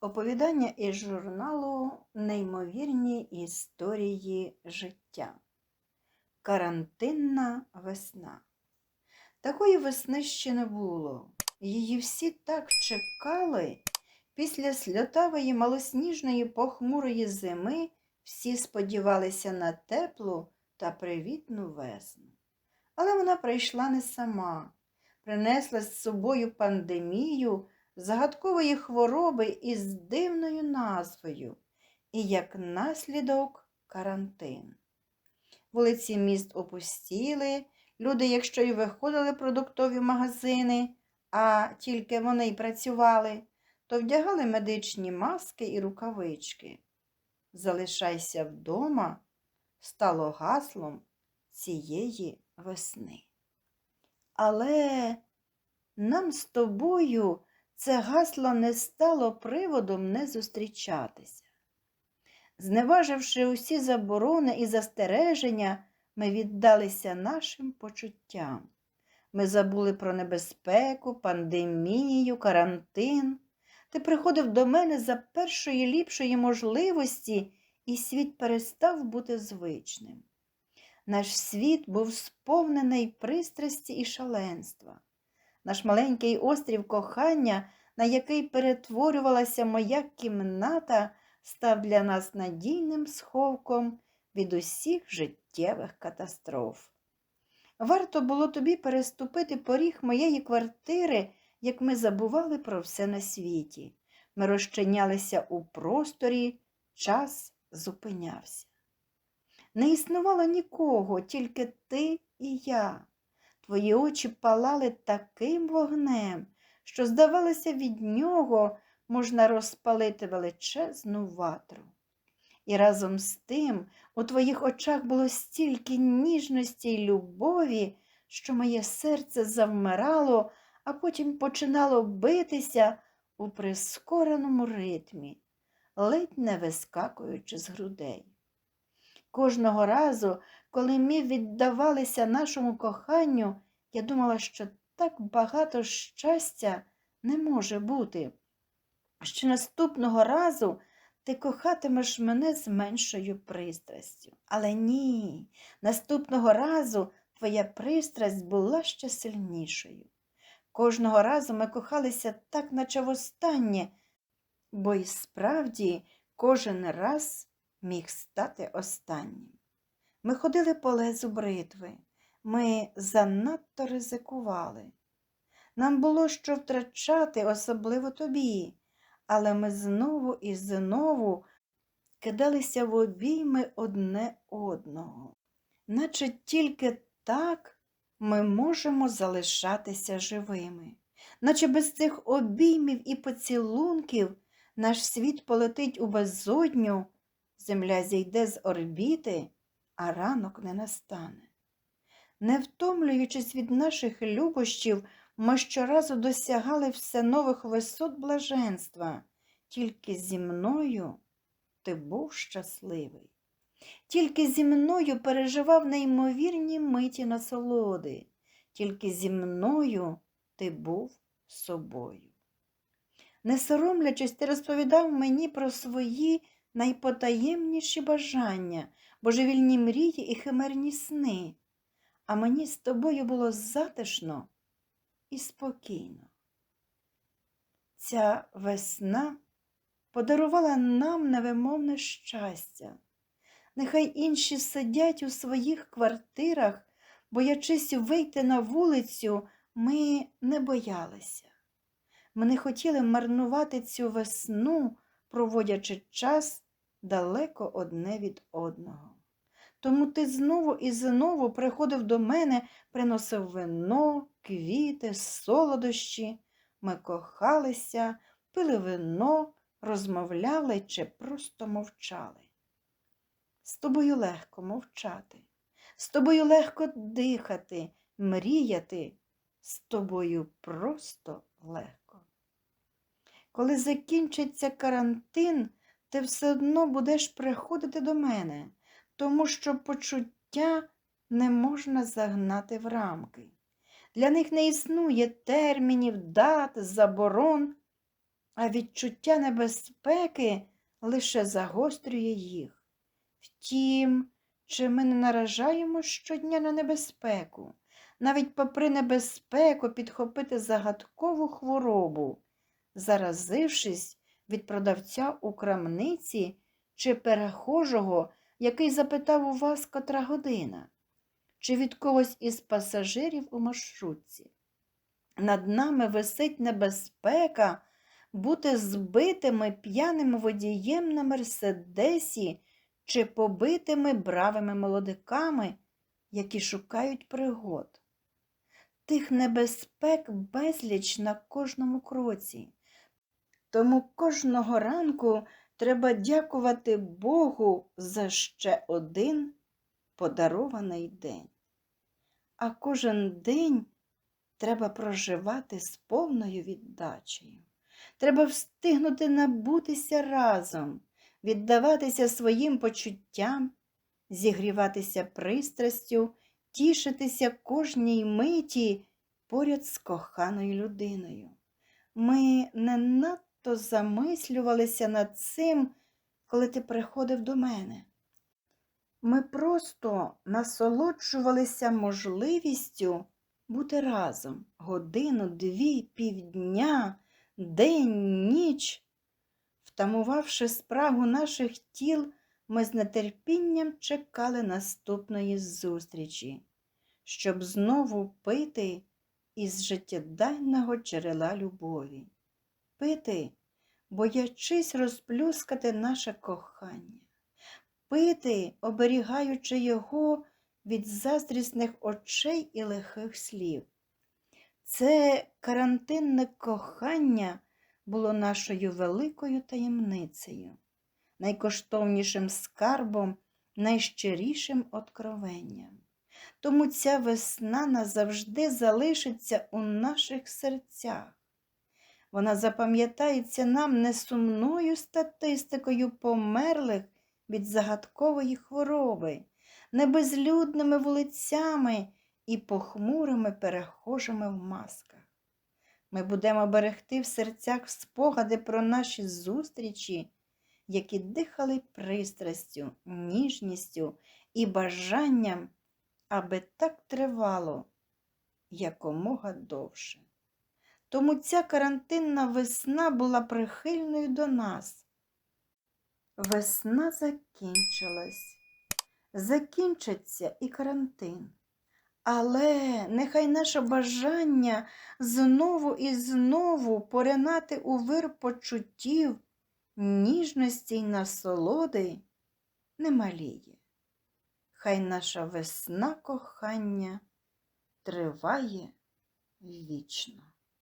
Оповідання із журналу Неймовірні історії життя. Карантинна весна. Такої весни ще не було. Її всі так чекали. Після сльотавої малосніжної похмурої зими всі сподівалися на теплу та привітну весну. Але вона прийшла не сама, принесла з собою пандемію загадкової хвороби із дивною назвою і як наслідок карантин. Вулиці міст опустіли, люди, якщо й виходили продуктові магазини, а тільки вони й працювали, то вдягали медичні маски і рукавички. Залишайся вдома стало гаслом цієї весни. Але нам з тобою це гасло не стало приводом не зустрічатися. Зневаживши усі заборони і застереження, ми віддалися нашим почуттям. Ми забули про небезпеку, пандемію, карантин. Ти приходив до мене за першої ліпшої можливості, і світ перестав бути звичним. Наш світ був сповнений пристрасті і шаленства. Наш маленький острів кохання, на який перетворювалася моя кімната, став для нас надійним сховком від усіх життєвих катастроф. Варто було тобі переступити поріг моєї квартири, як ми забували про все на світі. Ми розчинялися у просторі, час зупинявся. Не існувало нікого, тільки ти і я. Твої очі палали таким вогнем, що, здавалося, від нього можна розпалити величезну ватру. І разом з тим у твоїх очах було стільки ніжності й любові, що моє серце завмирало, а потім починало битися у прискореному ритмі, ледь не вискакуючи з грудей. Кожного разу, коли ми віддавалися нашому коханню, я думала, що так багато щастя не може бути, що наступного разу ти кохатимеш мене з меншою пристрастю. Але ні, наступного разу твоя пристрасть була ще сильнішою. Кожного разу ми кохалися так, наче востаннє, бо й справді кожен раз міг стати останнім. Ми ходили по лезу бритви, ми занадто ризикували. Нам було що втрачати, особливо тобі, але ми знову і знову кидалися в обійми одне одного, наче тільки так ми можемо залишатися живими, наче без цих обіймів і поцілунків наш світ полетить у безодню, земля зійде з орбіти, а ранок не настане. Не втомлюючись від наших любощів, ми щоразу досягали все нових висот блаженства, тільки зі мною ти був щасливий, тільки зі мною переживав неймовірні миті насолоди, тільки зі мною ти був собою. Не соромлячись, ти розповідав мені про свої найпотаємніші бажання, божевільні мрії і химерні сни, а мені з тобою було затишно і спокійно. Ця весна подарувала нам невимовне щастя. Нехай інші сидять у своїх квартирах, боячись вийти на вулицю, ми не боялися. Ми не хотіли марнувати цю весну, проводячи час далеко одне від одного. Тому ти знову і знову приходив до мене, приносив вино, квіти, солодощі. Ми кохалися, пили вино, розмовляли чи просто мовчали. З тобою легко мовчати, з тобою легко дихати, мріяти, з тобою просто легко. Коли закінчиться карантин, ти все одно будеш приходити до мене тому що почуття не можна загнати в рамки. Для них не існує термінів, дат, заборон. а відчуття небезпеки лише загострює їх. Втім, чи ми не наражаємо щодня на небезпеку, навіть попри небезпеку підхопити загадкову хворобу, заразившись від продавця у крамниці чи перехожого, який запитав у вас котра година, чи від когось із пасажирів у маршрутці. Над нами висить небезпека бути збитими п'яним водієм на мерседесі чи побитими бравими молодиками, які шукають пригод. Тих небезпек безліч на кожному кроці. Тому кожного ранку треба дякувати Богу за ще один подарований день. А кожен день треба проживати з повною віддачею. Треба встигнути набутися разом, віддаватися своїм почуттям, зігріватися пристрастю, тішитися кожній миті поряд з коханою людиною. Ми не надто замислювалися над цим, коли ти приходив до мене. Ми просто насолоджувалися можливістю бути разом годину, дві, півдня, день, ніч. Втамувавши спрагу наших тіл, ми з нетерпінням чекали наступної зустрічі, щоб знову пити із життєдайного джерела любові. Пити, боячись розплюскати наше кохання, пити, оберігаючи його від заздрісних очей і лихих слів. Це карантинне кохання було нашою великою таємницею, найкоштовнішим скарбом, найщирішим откровенням. Тому ця весна назавжди залишиться у наших серцях. Вона запам'ятається нам не сумною статистикою померлих від загадкової хвороби, не безлюдними вулицями і похмурими перехожими в масках. Ми будемо берегти в серцях спогади про наші зустрічі, які дихали пристрастю, ніжністю і бажанням, аби так тривало якомога довше. Тому ця карантинна весна була прихильною до нас. Весна закінчилась, закінчиться і карантин. Але нехай наше бажання знову і знову поринати у вир почуттів, ніжності й насолоди не маліє. Хай наша весна кохання триває вічно.